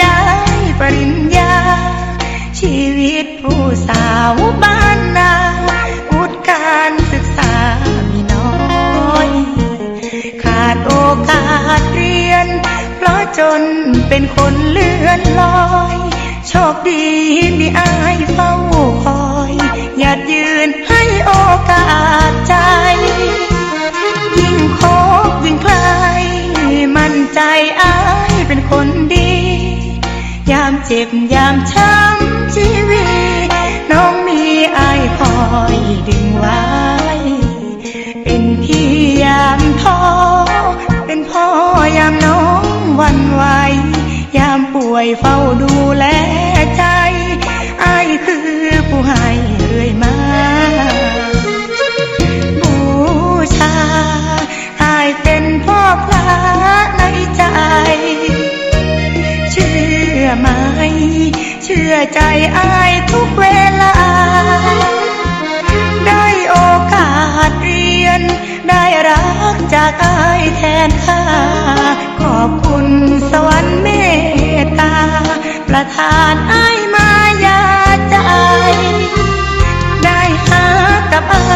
ได้ปริญญา ชีวิตผู้สาวบ้านนาอุดการศึกษามีน้อย ขาดโอกาสเรียน เพราะจนเป็นคนเลื่อนลอย โชคดีมีอา เจ็บยามช้ำชีวิต น้องมีอายคอยดึงไว้ เป็นพี่ยามท้อเป็นพ่อยามน้องวันไหวยามป่วยเฝ้าดูแล เชื่อใจอายทุกเวลา ได้โอกาสเรียน ได้รักจากอายแทนค่า ขอบคุณสวรรค์เมตตา ประทานอายมายาใจ ได้หากับอา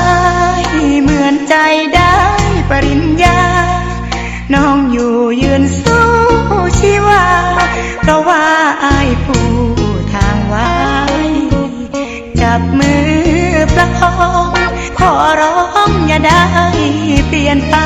ยเหมือนใจได้ปริญญา น้องอยู่ยืนสู้ จับมือประคอง ขอร้องอย่าได้เปลี่ยนไป